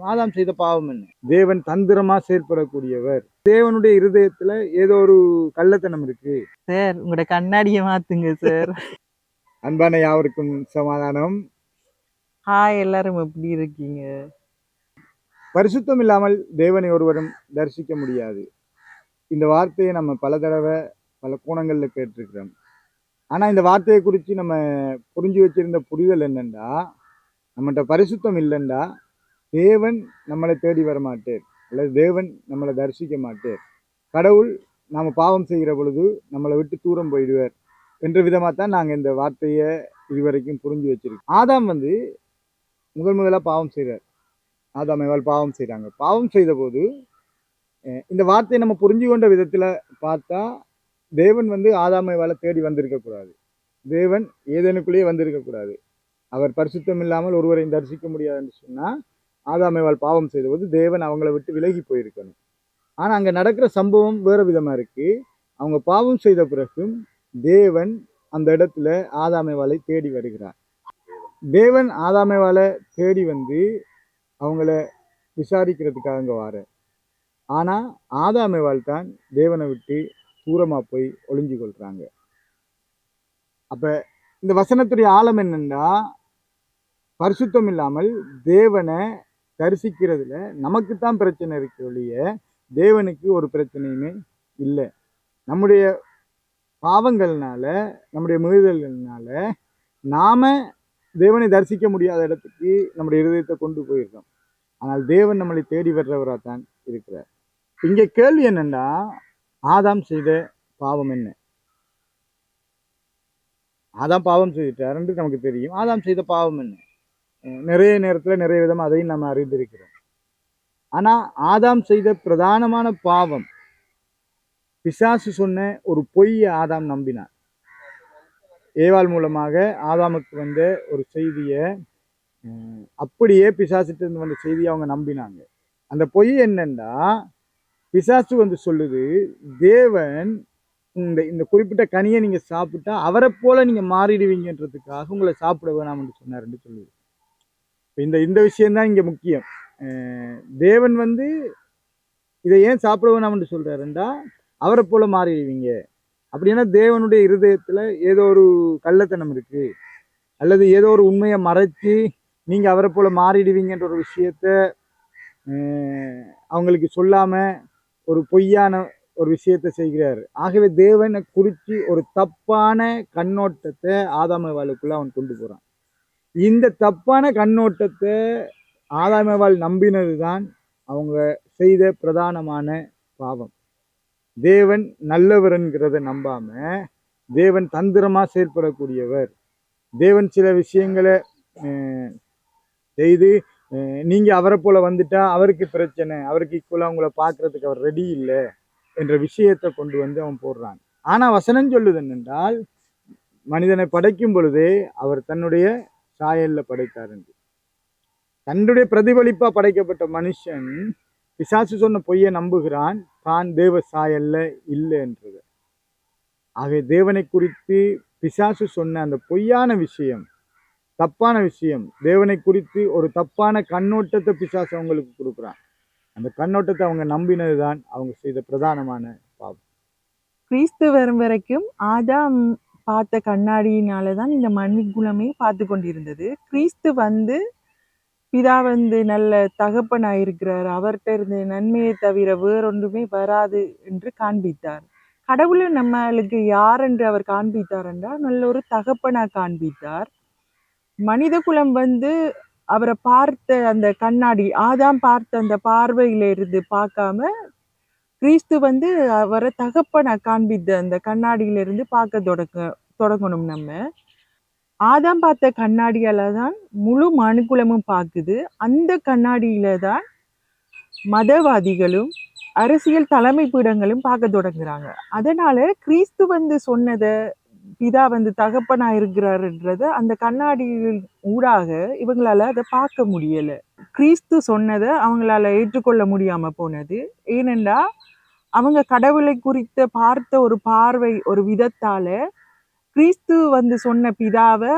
ஆதாம் செய்த பாவம் என்ன? தேவன் தந்திரமா செயல்படக்கூடியவர் தேவனுடைய இருதயத்துல ஏதோ ஒரு கள்ளத்தனம் இருக்கு. சார் உங்களோட கண்ணாடியை மாத்துங்க சார். அன்பான யாவருக்கும் சமாதானம். ஹாய் எல்லாரும் எப்படி இருக்கீங்க? பரிசுத்தம் இல்லாமல் தேவனை ஒருவரும் தரிசிக்க முடியாது. இந்த வார்த்தையை நம்ம பல தடவை பல கோணங்கள்ல கேட்டிருக்கிறோம். ஆனா இந்த வார்த்தையை குறித்து நம்ம புரிஞ்சு வச்சிருந்த புரிதல் என்னண்டா நம்மகிட்ட பரிசுத்தம் இல்லைண்டா தேவன் நம்மளை தேடி வர மாட்டார் அல்லது தேவன் நம்மளை தரிசிக்க மாட்டார். கடவுள் நாம் பாவம் செய்கிற பொழுது நம்மளை விட்டு தூரம் போயிடுவார். என்ற விதமாக தான் நாங்கள் இந்த வார்த்தையை இதுவரைக்கும் புரிஞ்சு வச்சிருக்கோம். ஆதாம் வந்து முதல் முதலாக பாவம் செய்கிறார் ஆதாம் ஏவாள் பாவம் செய்கிறாங்க பாவம் செய்த போது இந்த வார்த்தையை நம்ம புரிஞ்சு கொண்ட விதத்தில் பார்த்தா தேவன் வந்து ஆதாம் வேலை தேடி வந்திருக்கக்கூடாது தேவன் ஏதேனுக்குள்ளேயே வந்திருக்கக்கூடாது அவர் பரிசுத்தம் இல்லாமல் ஒருவரையும் தரிசிக்க முடியாதுன்னு சொன்னால் ஆதாமைவால் பாவம் செய்தபோது தேவன் அவங்கள விட்டு விலகி போயிருக்கணும். ஆனால் அங்கே நடக்கிற சம்பவம் வேறு விதமாக இருக்குது அவங்க பாவம் செய்த பிறகும் தேவன் அந்த இடத்துல ஆதாமேவாளை தேடி வருகிறார். தேவன் ஆதாமைவாலை தேடி வந்து அவங்கள விசாரிக்கிறதுக்காக அங்கே வார ஆனால் ஆதாமேவாள் தான் தேவனை விட்டு தூரமாக போய் ஒளிஞ்சு கொள்கிறாங்க அப்போ இந்த வசனத்துடைய ஆழம் என்னென்னா பரிசுத்தம் இல்லாமல் தேவனை தரிசிக்கிறதுல நமக்கு தான் பிரச்சனை இருக்கு ஒழிய தேவனுக்கு ஒரு பிரச்சனையுமே இல்லை. நம்முடைய பாவங்கள்னால நம்முடைய மீறுதல்கள்னால நாம தேவனை தரிசிக்க முடியாத இடத்துக்கு நம்முடைய இருதயத்தை கொண்டு போயிருக்கோம் ஆனால் தேவன் நம்மளை தேடி வர்றவராக தான் இருக்கிறார். இங்கே கேள்வி என்னென்னா ஆதாம் செய்த பாவம் என்ன? ஆதாம் பாவம் செய்துட்டாருன்றது நமக்கு தெரியும். ஆதாம் செய்த பாவம் என்ன? நிறைய நேரத்தில் நிறைய விதமாக அதையும் நம்ம அறிந்திருக்கிறோம். ஆனால் ஆதாம் செய்த பிரதானமான பாவம் பிசாசு சொன்ன ஒரு பொய்யை ஆதாம் நம்பினார். ஏவாள் மூலமாக ஆதாமுக்கு வந்த ஒரு செய்தியை அப்படியே பிசாசிட்டிருந்து வந்த செய்தியை அவங்க நம்பினாங்க. அந்த பொய் என்னன்னா பிசாசு வந்து சொல்லுது தேவன் இந்த இந்த குறிப்பிட்ட கனியை நீங்கள் சாப்பிட்டா அவரை போல நீங்கள் மாறிடுவீங்கன்றதுக்காக உங்களை சாப்பிட வேணாம்னு சொன்னார்ன்னு சொல்லுது. இந்த இந்த விஷயந்தான் இங்கே முக்கியம். தேவன் வந்து இதை ஏன் சாப்பிட வேணாம்னு சொல்கிறாருண்டா அவரை போல மாறிடுவீங்க. அப்படின்னா தேவனுடைய இருதயத்தில் ஏதோ ஒரு கள்ளத்தனம் இருக்குது அல்லது ஏதோ ஒரு உண்மையை மறைச்சு நீங்கள் அவரை போல மாறிடுவீங்கன்ற ஒரு விஷயத்த அவங்களுக்கு சொல்லாமல் ஒரு பொய்யான ஒரு விஷயத்தை செய்கிறார். ஆகவே தேவனை குறித்து ஒரு தப்பான கண்ணோட்டத்தை ஆதாமவாளுக்குள்ள அவன் கொண்டு போகிறான் இந்த தப்பான கண்ணோட்டத்தை ஆதாமவால் நம்பினது தான் அவங்க செய்த பிரதானமான பாவம். தேவன் நல்லவர்ங்கிறத நம்பாம தேவன் தந்திரமாக செயல்படக்கூடியவர். தேவன் சில விஷயங்களை செய்து நீங்கள் அவரை போல் வந்துட்டா அவருக்கு பிரச்சனை அவருக்கு ஈக்குவலா உங்களை பார்க்கறதுக்கு அவர் ரெடி இல்லை என்ற விஷயத்தை கொண்டு வந்து அவன் போடுறான். ஆனால் வசனம் சொல்லுது என்னென்றால் மனிதனை படைக்கும் பொழுதே அவர் தன்னுடைய சாயலில் படைத்தார் என்று. தன்னுடைய பிரதிபலிப்பாக படைக்கப்பட்ட மனுஷன் பிசாசு சொன்ன பொய்யை நம்புகிறான் தான் தேவ சாயல்ல இல்லை என்றது. ஆகவே தேவனை குறித்து பிசாசு சொன்ன அந்த பொய்யான விஷயம் தப்பான விஷயம் தேவனை குறித்து ஒரு தப்பான கண்ணோட்டத்தை பிசாசு அவங்களுக்கு கொடுக்குறான். அந்த கண்ணோட்டத்தை அவங்க நம்பினது தான் அவங்க செய்த பிரதானமான பாவம். கிறிஸ்து வரும் வரைக்கும் ஆதாம் பார்த்த கண்ணாடியினால தான் இந்த மண்ணிக்குலமே பார்த்து கொண்டிருந்தது. கிறிஸ்து வந்து பிதா வந்து நல்ல தகப்பனாக இருக்கிறார் அவர்கிட்ட இருந்து நன்மையை தவிர வேறொன்றுமே வராது என்று காண்பித்தார். கடவுளை நம்மளுக்கு யார் என்று அவர் காண்பித்தார் என்றால் நல்ல ஒரு தகப்பனாக காண்பித்தார். மனித குலம் வந்து அவரை பார்த்த அந்த கண்ணாடி ஆதாம் பார்த்த அந்த பார்வையில இருந்து பார்க்காம கிறிஸ்து வந்து அவரை தகப்பனை காண்பித்த அந்த கண்ணாடியில இருந்து பார்க்க தொடங்க தொடங்கணும் நம்ம. ஆதாம் பார்த்த கண்ணாடியால் தான் முழு மனுக்குலமும் பார்க்குது. அந்த கண்ணாடியில தான் மதவாதிகளும் அரசியல் தலைமை பீடங்களும் பார்க்க தொடங்குறாங்க. அதனால கிறிஸ்து வந்து சொன்னதை பிதா வந்து தகப்பனா இருக்கிறாருன்றத அந்த கண்ணாடியில் ஊடாக இவங்களால அதை பார்க்க முடியல. கிறிஸ்து சொன்னதை அவங்களால ஏற்றுக்கொள்ள முடியாம போனது. ஏனென்றா அவங்க கடவுளை குறித்த பார்த்த ஒரு பார்வை ஒரு விதத்தால கிறிஸ்து வந்து சொன்ன பிதாவை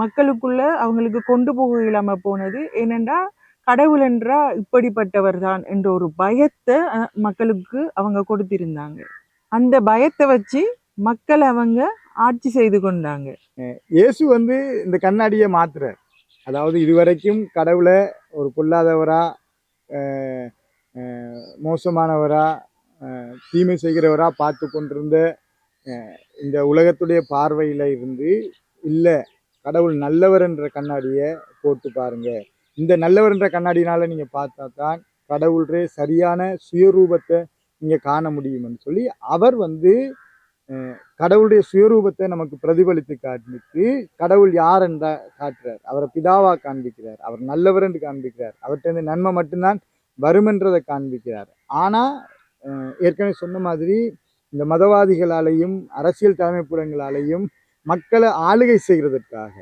மக்களுக்குள்ள அவங்களுக்கு கொண்டு போக இல்லாமல் போனது ஏனென்றா கடவுள் என்றா இப்படிப்பட்டவர் தான் என்ற ஒரு பயத்தை மக்களுக்கு அவங்க கொடுத்திருந்தாங்க. அந்த பயத்தை வச்சு மக்கள் அவங்க ஆட்சி செய்து கொண்டாங்க. இயேசு வந்து இந்த கண்ணாடியை மாத்துறார். அதாவது இதுவரைக்கும் கடவுளை ஒரு பொல்லாதவரா மோசமானவரா தீமை செய்கிறவரா பார்த்து கொண்டிருந்த இந்த உலகத்துடைய பார்வையில் இருந்து இல்லை கடவுள் நல்லவர் என்ற கண்ணாடியை போட்டு பாருங்கள் இந்த நல்லவர் என்ற கண்ணாடினால் நீங்கள் பார்த்தா தான் கடவுளே சரியான சுயரூபத்தை நீங்கள் காண முடியும்னு சொல்லி அவர் வந்து கடவுளுடைய சுயரூபத்தை நமக்கு பிரதிபலித்து காண்பித்து கடவுள் யார் என்ற காட்டுறார். அவரை பிதாவாக காண்பிக்கிறார். அவர் நல்லவர் என்று காண்பிக்கிறார். அவர்கிட்ட நன்மை மட்டும்தான் வருமென்றதை காண்பிக்கிறார். ஆனால் ஏற்கனவே சொன்ன மாதிரி இந்த மதவாதிகளாலேயும் அரசியல் தலைமைப்புறங்களாலேயும் மக்களை ஆளுகை செய்கிறதற்காக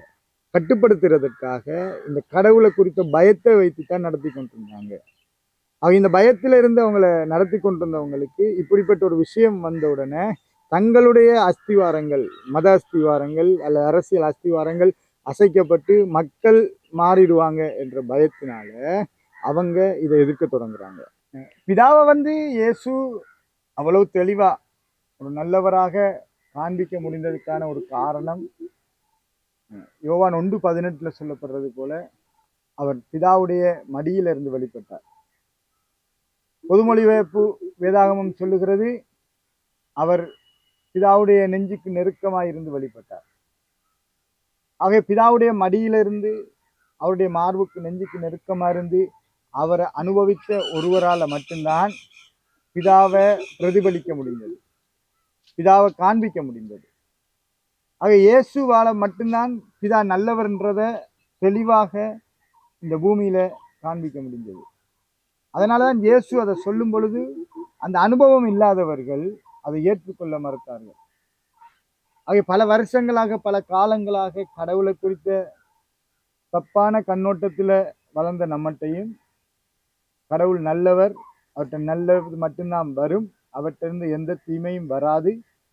கட்டுப்படுத்துறதற்காக இந்த கடவுளை குறித்த பயத்தை வைத்து தான் நடத்தி கொண்டிருந்தாங்க. அவங்க இந்த பயத்தில் இருந்து அவங்கள நடத்தி கொண்டிருந்தவங்களுக்கு இப்படிப்பட்ட ஒரு விஷயம் வந்த உடனே தங்களுடைய அஸ்திவாரங்கள் மத அஸ்திவாரங்கள் அல்ல அரசியல் அஸ்திவாரங்கள் அசைக்கப்பட்டு மக்கள் மாறிடுவாங்க என்ற பயத்தினால அவங்க இதை எதிர்க்க தொடங்குறாங்க. பிதாவை வந்து இயேசு அவ்வளவு தெளிவாக ஒரு நல்லவராக காண்பிக்க முடிந்ததுக்கான ஒரு காரணம் யோவான் ஒன்று பதினெட்டில் சொல்லப்படுறது போல அவர் பிதாவுடைய மடியிலிருந்து வெளிப்பட்டார். பொதுமொழிபெயர்ப்பு வேதாகமம் சொல்லுகிறது அவர் பிதாவுடைய நெஞ்சுக்கு நெருக்கமாக இருந்து வெளிப்பட்டார். ஆகவே பிதாவுடைய மடியிலிருந்து அவருடைய மார்புக்கு நெஞ்சுக்கு நெருக்கமாக இருந்து அவரை அனுபவித்த ஒருவரால் மட்டும்தான் பிதாவை பிரதிபலிக்க முடிந்தது. பிதாவை காண்பிக்க முடிந்தது. ஆக இயேசுவால் மட்டும்தான் பிதா நல்லவர்ன்றத தெளிவாக இந்த பூமியில் காண்பிக்க முடிந்தது. அதனாலதான் இயேசு அதை சொல்லும் பொழுது அந்த அனுபவம் இல்லாதவர்கள் அதை ஏற்றுக்கொள்ள மறுத்தார்கள். ஆகிய பல வருஷங்களாக பல காலங்களாக கடவுளை குறித்த தப்பான கண்ணோட்டத்தில் வளர்ந்த நம்மட்டையும் கடவுள் நல்லவர் அவர்கிட்ட நல்லது மட்டும்தான் வரும் அவற்றிருந்து எந்த தீமையும் வராது.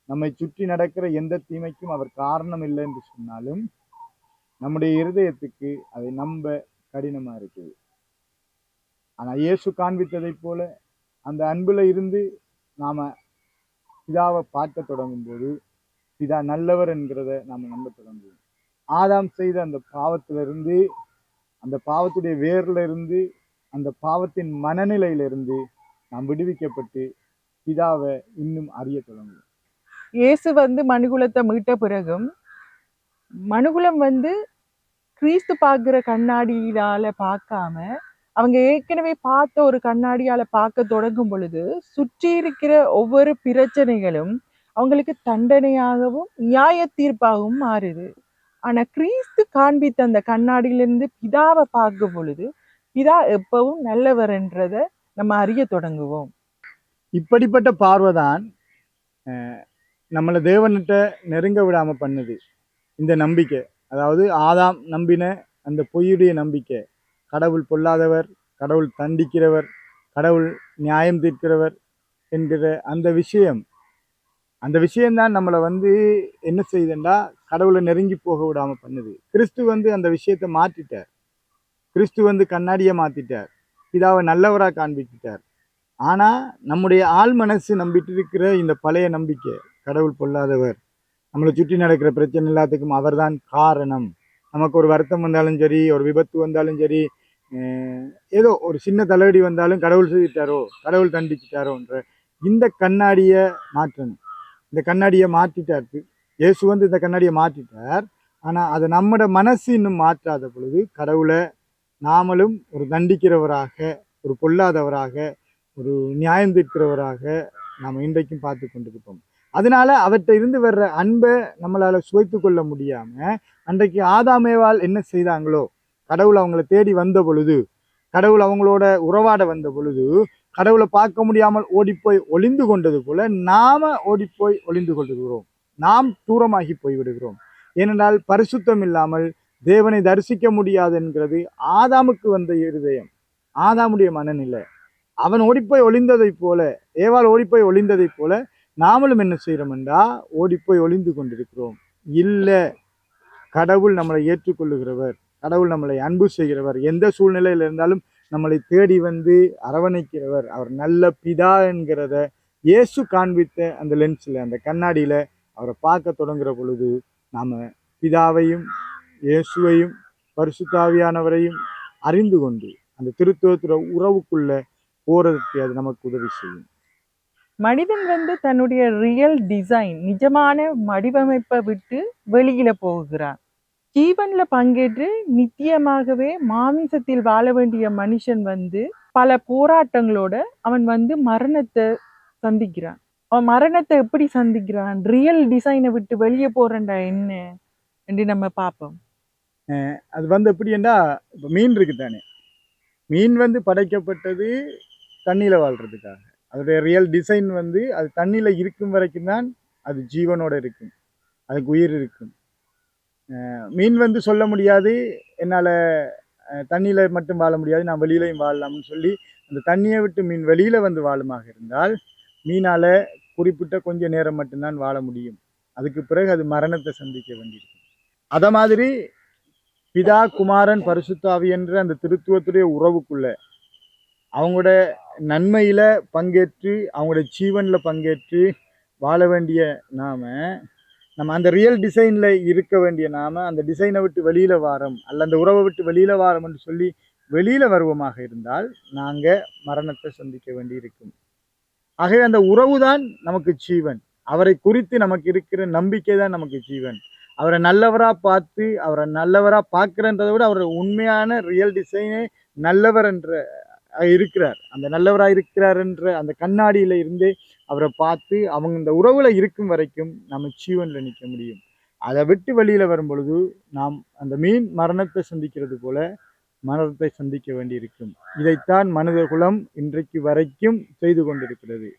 நம்மை சுற்றி நடக்கிற எந்த தீமைக்கும் அவர் காரணம் இல்லை என்று சொன்னாலும் நம்முடைய இருதயத்துக்கு அதை நம்ப கடினமா இருக்குது. ஆனா இயேசு காண்பித்ததைப் போல அந்த அன்புல இருந்து நாம பிதாவை பார்க்க தொடங்கும் போது பிதா நல்லவர் என்கிறத நாம நம்ப தொடங்குவோம். ஆதாம் செய்த அந்த பாவத்திலிருந்து அந்த பாவத்துடைய வேர்ல இருந்து அந்த பாவத்தின் மனநிலையிலிருந்து நாம் விடுவிக்கப்பட்டு பிதாவை இன்னும் அறிய தொடங்குவோம். இயேசு வந்து மனுகுலத்தை மீட்ட பிறகும் மனுகுலம் வந்து கிறிஸ்து பார்க்குற கண்ணாடியால பார்க்காம அவங்க ஏற்கனவே பார்த்த ஒரு கண்ணாடியால பார்க்க தொடங்கும் பொழுது சுற்றி இருக்கிற ஒவ்வொரு பிரச்சனைகளும் அவங்களுக்கு தண்டனையாகவும் நியாய தீர்ப்பாகவும் மாறுது. ஆனா கிறிஸ்து காண்பித்த அந்த கண்ணாடியிலிருந்து பிதாவை பார்க்கும் பொழுது பிதா எப்பவும் நல்லவர்ன்றதை நம்ம அறிய தொடங்குவோம். இப்படிப்பட்ட பார்வைதான் அஹ், நம்மளை தேவன்கிட்ட நெருங்க விடாமல் பண்ணுது. இந்த நம்பிக்கை. அதாவது ஆதாம் நம்பின அந்த பொய்யுடைய நம்பிக்கை. கடவுள் பொல்லாதவர் கடவுள் தண்டிக்கிறவர் கடவுள் நியாயம் தீர்க்கிறவர் என்கிற அந்த விஷயம். அந்த விஷயம்தான் நம்மளை வந்து என்ன செய்யுதுண்டா கடவுளை நெருங்கி போக விடாமல் பண்ணுது. கிறிஸ்து வந்து அந்த விஷயத்தை மாற்றிட்டார் கிறிஸ்து வந்து கண்ணாடியை மாற்றிட்டார் பிதாவை நல்லவராக காண்பிச்சிட்டார் ஆனால் நம்முடைய ஆள் மனசு நம்பிட்டு இருக்கிற இந்த பழைய நம்பிக்கை. கடவுள் பொல்லாதவர். நம்மளை சுற்றி நடக்கிற பிரச்சனை எல்லாத்துக்கும் அவர்தான் காரணம். நமக்கு ஒரு வருத்தம் வந்தாலும் சரி ஒரு விபத்து வந்தாலும் சரி ஏதோ ஒரு சின்ன தலையடி வந்தாலும் கடவுள் செய்துட்டாரோ கடவுள் தண்டிச்சிட்டாரோன்ற இந்த கண்ணாடியை மாற்றணும். இந்த கண்ணாடியை மாற்றிட்டார். இயேசு வந்து இந்த கண்ணாடியை மாற்றிட்டார். ஆனால் அதை நம்மட மனசு இன்னும் மாற்றாத பொழுது கடவுளை நாமளும் ஒரு தண்டிக்கிறவராக ஒரு பொல்லாதவராக ஒரு நியாயம் தீர்க்கிறவராக நாம் இன்றைக்கும் பார்த்து கொண்டிருப்போம். அதனால அவற்றை இருந்து வர்ற அன்பை நம்மளால் சுவைத்து கொள்ள முடியாமல் அன்றைக்கு ஆதாமேவால் என்ன செய்தாங்களோ கடவுள் அவங்கள தேடி வந்த பொழுது கடவுள் அவங்களோட உறவாட வந்த பொழுது கடவுளை பார்க்க முடியாமல் ஓடிப்போய் ஒளிந்து கொண்டது போல நாம ஓடிப்போய் ஒளிந்து கொள்கிறோம். நாம் தூரமாகி போய் விடுகிறோம் ஏனென்றால் பரிசுத்தம் இல்லாமல் தேவனை தரிசிக்க முடியாது என்கிறது ஆதாமுக்கு வந்த இருதயம் ஆதாமுடைய மனநிலை. அவன் ஓடிப்போய் ஒளிந்ததைப் போல ஏவால் ஓடிப்போய் ஒளிந்ததைப் போல நாமளும் என்ன செய்கிறோம் என்றா ஓடிப்போய் ஒளிந்து கொண்டிருக்கிறோம். இல்லை கடவுள் நம்மளை ஏற்றுக்கொள்ளுகிறவர் கடவுள் நம்மளை அன்பு செய்கிறவர் எந்த சூழ்நிலையில் இருந்தாலும் நம்மளை தேடி வந்து அரவணைக்கிறவர் அவர் நல்ல பிதா என்கிறத இயேசு காண்பித்த அந்த லென்ஸில் அந்த கண்ணாடியில் அவரை பார்க்க தொடங்குற பொழுது நாம் பிதாவையும் இயேசுவையும் பரிசுத்தாவியானவரையும் அறிந்து கொண்டு அந்த திருத்துவத்துற உறவுக்குள்ளே போகிறதுக்கு அது நமக்கு உதவி செய்யும். மனிதன் வந்து தன்னுடைய ரியல் டிசைன் நிஜமான வடிவமைப்பை விட்டு வெளியில போகிறான் ஜீவன்ல பங்கேற்று நித்தியமாகவே மாமிசத்தில் வாழ வேண்டிய மனுஷன் வந்து பல போராட்டங்களோட அவன் வந்து மரணத்தை சந்திக்கிறான். அவன் மரணத்தை எப்படி சந்திக்கிறான்? ரியல் டிசைனை விட்டு வெளியே போறண்டா என்ன? என்று நம்ம பார்ப்போம். அது வந்து எப்படின்னா இப்போ மீன் இருக்கு தானே மீன் வந்து படைக்கப்பட்டது தண்ணியில் வாழ்றதுக்காக அதோடைய ரியல் டிசைன் வந்து அது தண்ணியில் இருக்கும் வரைக்கும் தான் அது ஜீவனோடு இருக்கும். அதுக்கு உயிர் இருக்கும். மீன் வந்து சொல்ல முடியாது. என்னால் தண்ணியில் மட்டும் வாழ முடியாது. நான் வெளியிலையும் வாழலாம்னு சொல்லி அந்த தண்ணியை விட்டு மீன் வெளியில் வந்து வாழுமாக இருந்தால் மீனால் குறிப்பிட்ட கொஞ்ச நேரம் மட்டும்தான் வாழ முடியும். அதுக்கு பிறகு அது மரணத்தை சந்திக்க வேண்டியிருக்கும். அதை மாதிரி பிதா குமாரன் பரிசுத்தாவி என்ற அந்த திருத்துவத்துடைய உறவுக்குள்ள அவங்களோட நன்மையில் பங்கேற்று அவங்களோட ஜீவனில் பங்கேற்று வாழ வேண்டிய நாம் நம்ம அந்த ரியல் டிசைனில் இருக்க வேண்டிய நாம் அந்த டிசைனை விட்டு வெளியில் வாரம் அல்ல அந்த உறவை விட்டு வெளியில் வாரம் என்று சொல்லி வெளியில் வருவமாக இருந்தால் நாங்கள் மரணத்தை சந்திக்க வேண்டி இருக்கும் ஆகவே அந்த உறவு தான் நமக்கு ஜீவன். அவரை குறித்து நமக்கு இருக்கிற நம்பிக்கை தான் நமக்கு ஜீவன். அவரை நல்லவராக பார்த்து அவரை நல்லவராக பார்க்குறன்றதை விட அவரை உண்மையான ரியல் டிசைனே நல்லவர் என்ற இருக்கிறார். அந்த நல்லவராக இருக்கிறார் என்ற அந்த கண்ணாடியில் இருந்தே அவரை பார்த்து அவங்க இந்த உறவில் இருக்கும் வரைக்கும் நம்ம ஜீவனில் நிற்க முடியும். அதை விட்டு வெளியில் வரும் பொழுது நாம் அந்த மீன் மரணத்தை சந்திக்கிறது போல மரணத்தை சந்திக்க வேண்டியிருக்கும். இதைத்தான் மனித குலம் இன்றைக்கு வரைக்கும் செய்து கொண்டிருக்கிறது.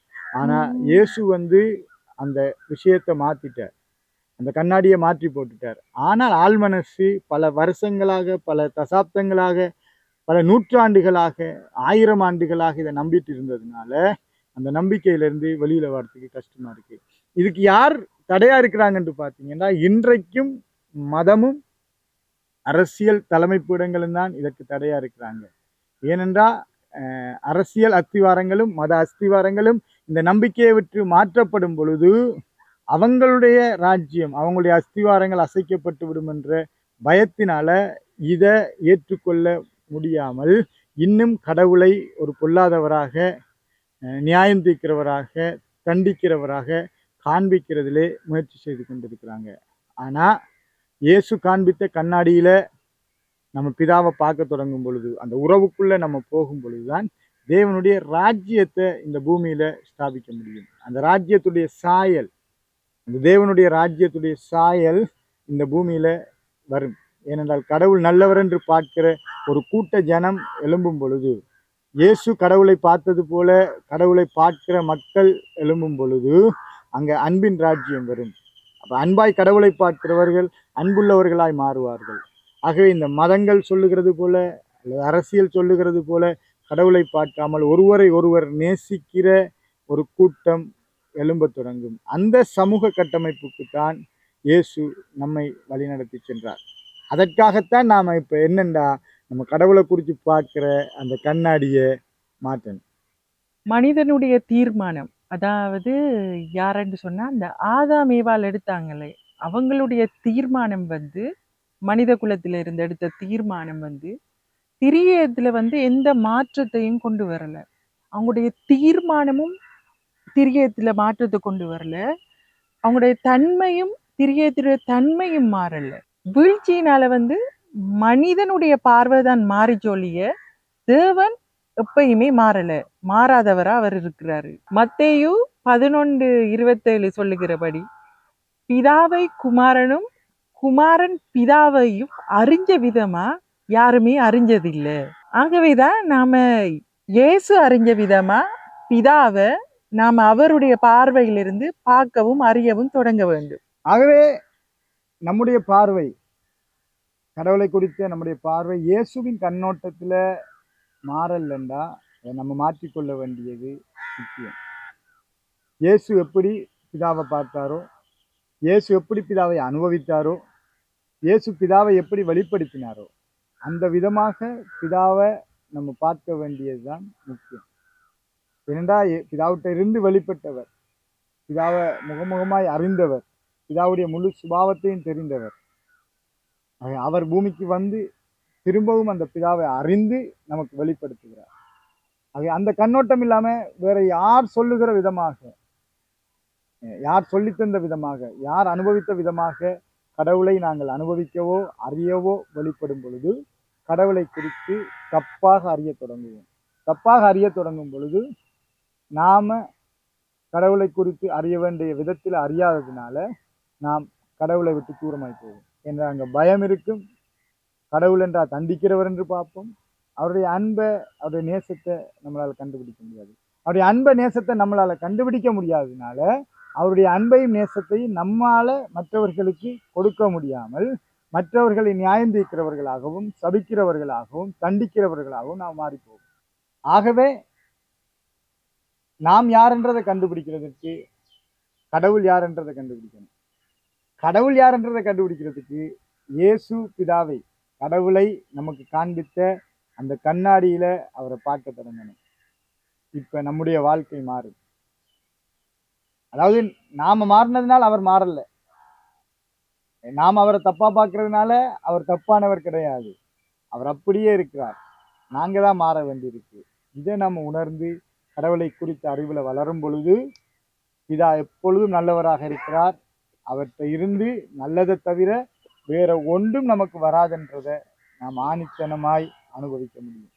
ஆனால் இயேசு வந்து அந்த விஷயத்தை மாற்றிட்டார் அந்த கண்ணாடியை மாற்றி போட்டுட்டார். ஆனால் ஆழ்மனசு பல வருஷங்களாக பல தசாப்தங்களாக பல நூற்றாண்டுகளாக ஆயிரம் ஆண்டுகளாக இதை நம்பிட்டு இருந்ததுனால அந்த நம்பிக்கையிலேருந்து வெளியில் வர்றதுக்கு கஷ்டமாக இருக்குது இதுக்கு யார் தடையாக இருக்கிறாங்கன்ட்டு பார்த்தீங்கன்னா இன்றைக்கும் மதமும் அரசியல் தலைமைப்பீடங்களும் தான் இதற்கு தடையாக இருக்கிறாங்க. ஏனென்றால் அரசியல் அஸ்திவாரங்களும் மத அஸ்திவாரங்களும் இந்த நம்பிக்கையை விட்டு மாற்றப்படும் பொழுது அவங்களுடைய ராஜ்யம் அவங்களுடைய அஸ்திவாரங்கள் அசைக்கப்பட்டு விடும் என்ற பயத்தினால இதை ஏற்றுக்கொள்ள முடியாமல் இன்னும் கடவுளை ஒரு பொல்லாதவராக நியாயம் தீர்க்கிறவராக தண்டிக்கிறவராக காண்பிக்கிறதிலே முயற்சி செய்து கொண்டிருக்கிறாங்க. ஆனால் இயேசு காண்பித்த கண்ணாடியில் நம்ம பிதாவை பார்க்க தொடங்கும் பொழுது அந்த உறவுக்குள்ளே நம்ம போகும் பொழுதுதான் தேவனுடைய ராஜ்யத்தை இந்த பூமியில் ஸ்தாபிக்க முடியும். அந்த ராஜ்யத்துடைய சாயல் அந்த தேவனுடைய ராஜ்யத்துடைய சாயல் இந்த பூமியில் வரும். ஏனென்றால் கடவுள் நல்லவர் என்று பார்க்கிற ஒரு கூட்ட ஜனம் எழும்பும் பொழுது இயேசு கடவுளை பார்த்தது போல கடவுளை பார்க்கிற மக்கள் எழும்பும் பொழுது அங்கே அன்பின் ராஜ்யம் வரும். அப்போ அன்பாய் கடவுளை பார்க்கிறவர்கள் அன்புள்ளவர்களாய் மாறுவார்கள். ஆகவே இந்த மதங்கள் சொல்லுகிறது போல அல்லது அரசியல் சொல்லுகிறது போல கடவுளை பார்க்காமல் ஒருவரை ஒருவர் நேசிக்கிற ஒரு கூட்டம் எழும்பத் தொடங்கும். அந்த சமூக கட்டமைப்புக்கு தான் இயேசு நம்மை வழிநடத்தி சென்றார். அதற்காகத்தான் நாம் இப்போ என்னண்டா நம்ம கடவுளை குறித்து பார்க்குற அந்த கண்ணாடியை மாற்றணும். மனிதனுடைய தீர்மானம் அதாவது யாருன்னு சொன்னா அந்த ஆதாம் ஏவாள் எடுத்தாங்களே அவங்களுடைய தீர்மானம் வந்து மனித குலத்தில் இருந்து எடுத்த தீர்மானம் வந்து திரியத்துல வந்து எந்த மாற்றத்தையும் கொண்டு வரலை. அவங்களுடைய தீர்மானமும் திரியத்துல மாற்றத்தை கொண்டு வரல. அவங்களுடைய தன்மையும் திரியத்துடைய தன்மையும் மாறலை. வீழ்ச்சியினால வந்து மனிதனுடைய பார்வை தான் மாறி சொல்லிய தேவன் எப்பயுமே மாறல. மாறாதவரா அவர் இருக்கிறாரு. மத்தேயு பதினொன்று இருபத்தேழு சொல்லுகிறபடி பிதாவை குமாரனும் குமாரன் பிதாவையும் அறிஞ்ச விதமா யாருமே அறிஞ்சதில்லை. ஆகவேதான் நாம இயேசு அறிஞ்ச விதமா பிதாவை நாம அவருடைய பார்வையிலிருந்து பார்க்கவும் அறியவும் தொடங்க வேண்டும். ஆகவே நம்முடைய பார்வை கடவுளை குறித்த நம்முடைய பார்வை இயேசுவின் கண்ணோட்டத்தில் மாறலண்டா? அதை நம்ம மாற்றிக்கொள்ள வேண்டியது முக்கியம். இயேசு எப்படி பிதாவை பார்த்தாரோ இயேசு எப்படி பிதாவை அனுபவித்தாரோ இயேசு பிதாவை எப்படி வெளிப்படுத்தினாரோ அந்த விதமாக பிதாவை நம்ம பார்க்க வேண்டியதுதான் முக்கியம். ஏனென்றா பிதாவிட்ட இருந்து வெளிப்பட்டவர் பிதாவை முகமுகமாய் அறிந்தவர் பிதாவுடைய முழு சுபாவத்தையும் தெரிந்தவர். அவர் பூமிக்கு வந்து திரும்பவும் அந்த பிதாவை அறிந்து நமக்கு வெளிப்படுத்துகிறார். ஆக அந்த கண்ணோட்டம் இல்லாமல் வேற யார் சொல்லுகிற விதமாக யார் சொல்லித்தந்த விதமாக யார் அனுபவித்த விதமாக கடவுளை நாங்கள் அனுபவிக்கவோ அறியவோ வெளிப்படும் பொழுது கடவுளை குறித்து தப்பாக அறிய தொடங்குவோம். தப்பாக அறிய தொடங்கும் பொழுது நாம் கடவுளை குறித்து அறிய வேண்டிய விதத்தில் அறியாததுனால நாம் கடவுளை விட்டு தூரமாய் போவோம். என்ற அங்கே பயம் இருக்கும். கடவுள் என்றால் தண்டிக்கிறவர் என்று பார்ப்போம். அவருடைய அன்பை அவருடைய நேசத்தை நம்மளால் கண்டுபிடிக்க முடியாது. அவருடைய அன்பை நேசத்தை நம்மளால கண்டுபிடிக்க முடியாததுனால அவருடைய அன்பையும் நேசத்தையும் நம்மால் மற்றவர்களுக்கு கொடுக்க முடியாமல் மற்றவர்களை நியாயம் தீர்க்கிறவர்களாகவும் சபிக்கிறவர்களாகவும் தண்டிக்கிறவர்களாகவும் நாம் மாறிப்போவோம். ஆகவே நாம் யாருன்றதை கண்டுபிடிக்கிறதுக்கு கடவுள் யாருன்றதை கண்டுபிடிக்கணும்? கடவுள் யாருன்றதை கண்டுபிடிக்கிறதுக்கு இயேசு பிதாவை. கடவுளை நமக்கு காண்பித்த அந்த கண்ணாடியில் அவரை பார்க்க தொடங்கணும் இப்போ நம்முடைய வாழ்க்கை மாறும் அதாவது நாம் மாறினதுனால அவர் மாறலை. நாம் அவரை தப்பாக பார்க்கறதுனால அவர் தப்பானவர் கிடையாது. அவர் அப்படியே இருக்கிறார். நாங்கள் தான் மாற வேண்டியிருக்கு. இதை நம்ம உணர்ந்து கடவுளை குறித்த அறிவில் வளரும் பொழுது பிதா எப்பொழுதும் நல்லவராக இருக்கிறார். அவர்கிட்ட இருந்து நல்லதை தவிர வேற ஒன்றும் நமக்கு வராதுன்றதை நாம் ஆணித்தனமாய் அனுபவிக்க முடியும்.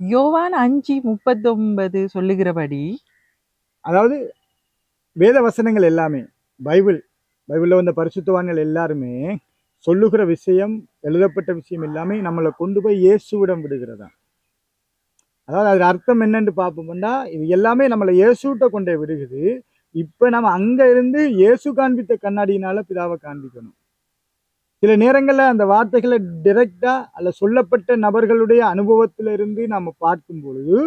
யோவான் அஞ்சு முப்பத்தொன்பது சொல்லுகிறபடி அதாவது வேத வசனங்கள் எல்லாமே பைபிள் பைபிளில் வந்த பரிசுத்தவான்கள் எல்லாருமே சொல்லுகிற விஷயம் எழுதப்பட்ட விஷயம் எல்லாமே நம்மளை கொண்டு போய் இயேசுவிடம் விடுகிறதா? அதாவது அதுக்கு அர்த்தம் என்னன்னு பார்ப்போம்னா இது எல்லாமே நம்மளை இயேசுகிட்ட கொண்டே விடுகுது இப்போ நம்ம அங்க இருந்து இயேசு காண்பித்த கண்ணாடியினால பிதாவை காண்பிக்கணும். சில நேரங்களில் அந்த வார்த்தைகளை டிரெக்டா அல்ல சொல்லப்பட்ட நபர்களுடைய அனுபவத்திலிருந்து இருந்து நம்ம பார்க்கும் பொழுது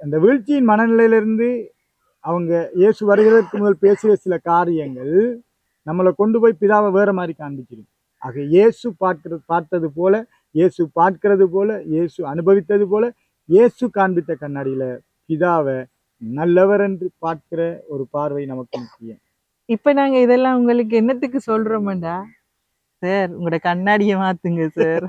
அந்த வீழ்ச்சியின் மனநிலையிலிருந்து அவங்க இயேசு வருகிறதற்கு முதல் பேசிய சில காரியங்கள் நம்மளை கொண்டு போய் பிதாவை வேற மாதிரி காண்பிக்கிறோம் ஆக இயேசு பார்க்கிறது பார்த்தது போல இயேசு பார்க்கிறது போல இயேசு அனுபவித்தது போல இயேசு காண்பித்த கண்ணாடியில் பிதாவை நல்லவர் என்று பார்க்கிற ஒரு பார்வை நமக்கு முக்கியம். இப்ப நாங்க இதெல்லாம் உங்களுக்கு என்னத்துக்கு சொல்றோம்டா? சார் உங்களோட கண்ணாடியை மாத்துங்க சார்.